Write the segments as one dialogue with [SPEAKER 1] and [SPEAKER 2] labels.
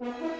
[SPEAKER 1] ใ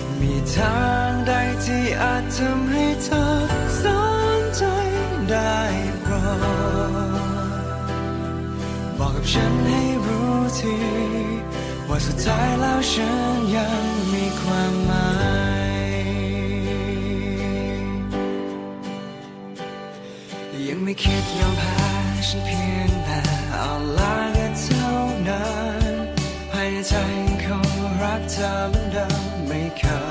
[SPEAKER 2] มีทางใดที่อาจทำให้เธอสนใจได้โปรอบอกกับฉันให้รู้ทีว่าสุดท้ายแล้วฉันยังมีความหมายยังไม่คิดยอมแพ้ฉันเพียงแต่เอาลาก็เท่านั้น ให้ใจเขารักเธอเหมือนเดิมไม่เคย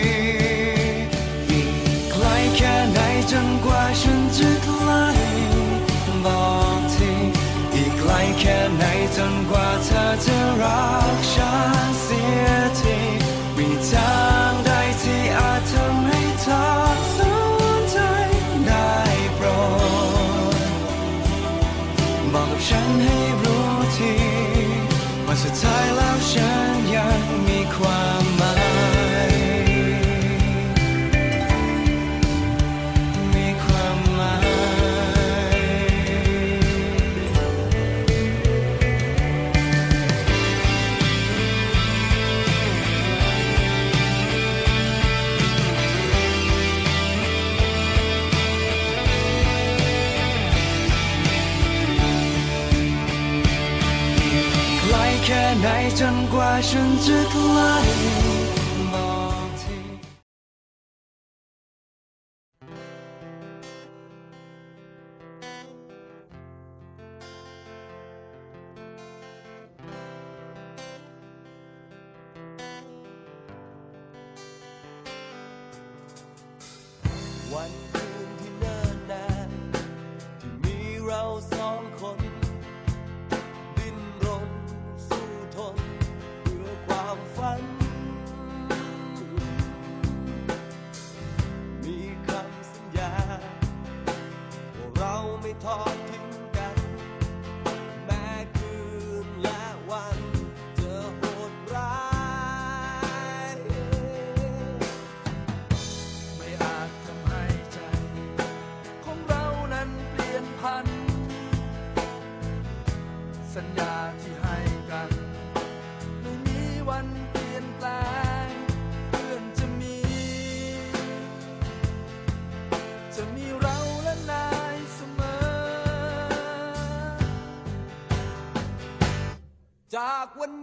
[SPEAKER 2] แค่ไหนจนกว่าเธอจะ
[SPEAKER 3] light. quân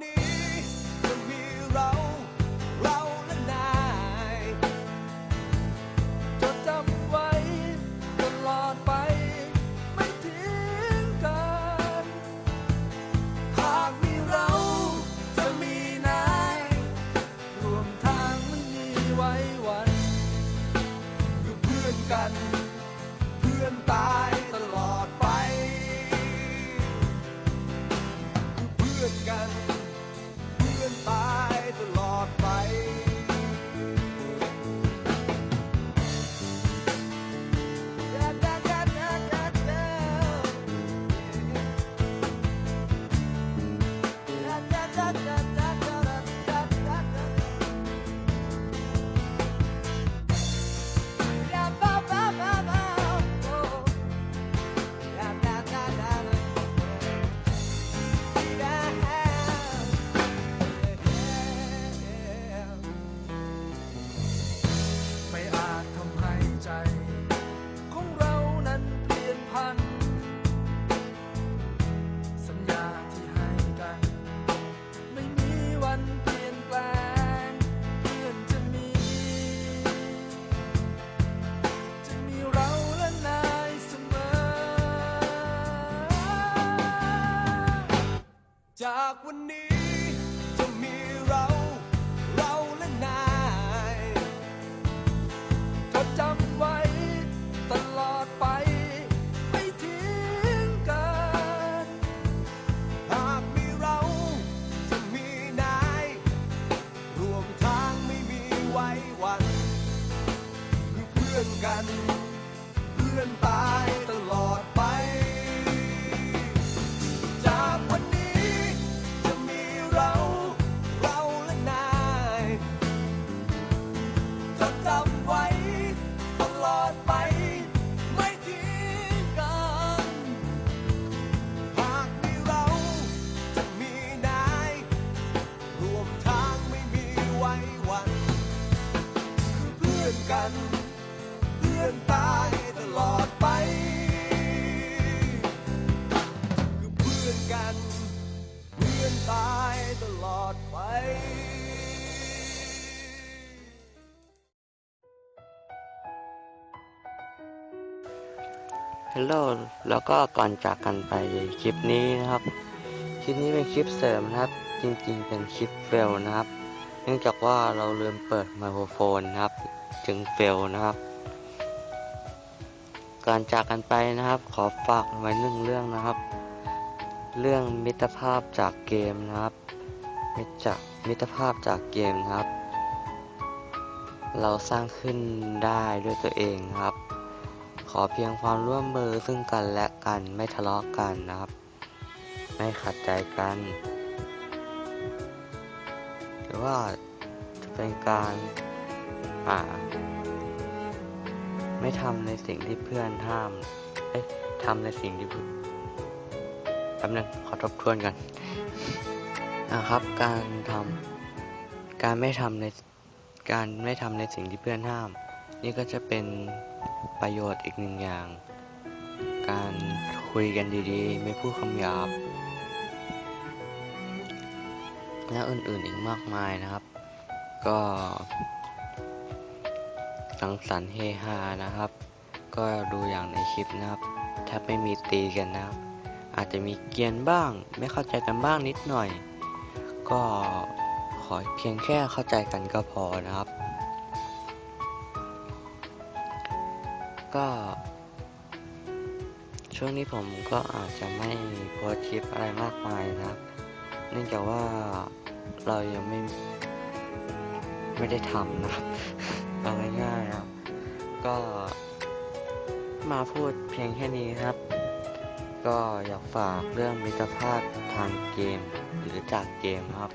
[SPEAKER 3] When. ตลอดไป
[SPEAKER 4] ฮัลโหลแล้วก็ก่อนจากกันไปคลิปนี้นะครับ คลิปนี้เป็นคลิปเสริมนะครับ จริงๆ เป็นคลิปเฟลนะครับ เนื่องจากว่าเราลืมเปิดไมโครโฟนนะครับ จึงเฟลนะครับ ก่อนจากกันไปนะครับ ขอฝากไว้หนึ่งเรื่องนะครับ เรื่องมิตรภาพจากเกมนะครับ มิตรจากมิตรภาพจากเกมครับ เราสร้างขึ้นได้ด้วยตัวเองครับ ขอเพียงความร่วมมือซึ่งกันและกันไม่ทะเลาะกันนะครับ ไม่ขัดใจกันหรือว่าจะเป็นการอ่าไม่ทำในสิ่งที่เพื่อนห้าม เอ๊ะทำในสิ่งที่แป๊บนึงขอทบทวนกัน นะครับ การทำการไม่ทำในการไม่ทำในสิ่งที่เพื่อนห้าม นี่ก็จะเป็นประโยชน์อีกหนึ่งอย่าง การคุยกันดีๆ ไม่พูดคำหยาบ และอื่นๆอีกมากมายนะครับ ก็ สังสรรค์เฮฮานะครับ ก็ดูอย่างในคลิปนะครับแทบไม่มีตีกันนะครับ อาจจะมีเกียนบ้าง ไม่เข้าใจกันบ้างนิดหน่อย ก็ขอเพียงแค่เข้าใจกันก็พอนะครับ ก็ช่วงนี้ผมก็อาจจะไม่โพสคลิปอะไรมากมายนะครับ เนื่องจากว่าเรายังไม่ไม่ได้ทำนะครับเอาง่ายๆนะครับ ก็มาพูดเพียงแค่นี้ครับ ก็อยากฝากเรื่องมิตรภาพทางเกม หรือจากเกมครับ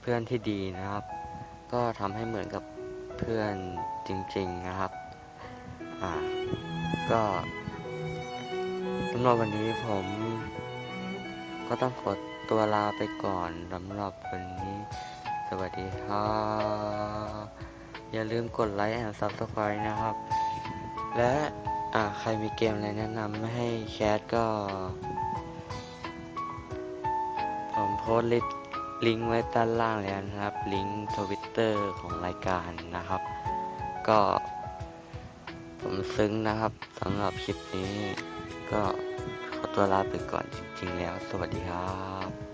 [SPEAKER 4] เพื่อนที่ดีนะครับ ก็ทำให้เหมือนกับเพื่อนจริง ๆนะครับ อ่า ก็สำหรับวันนี้ผม ก็ต้องขอตัวลาไปก่อนสำหรับวันนี้ สวัสดีครับอย่าลืมกดไลค์แอนด์ซับสไครต์นะครับ และอ่าใครมีเกมอะไรแนะนำไม่ให้แคสก็ โพสต์ลิงก์ลิงก์ไว้ด้านล่างแล้วนะครับ ลิงก์ทวิตเตอร์ของรายการนะครับ ก็ผมซึ้งนะครับสำหรับคลิปนี้ ก็ขอตัวลาไปก่อนจริงๆแล้ว สวัสดีครับ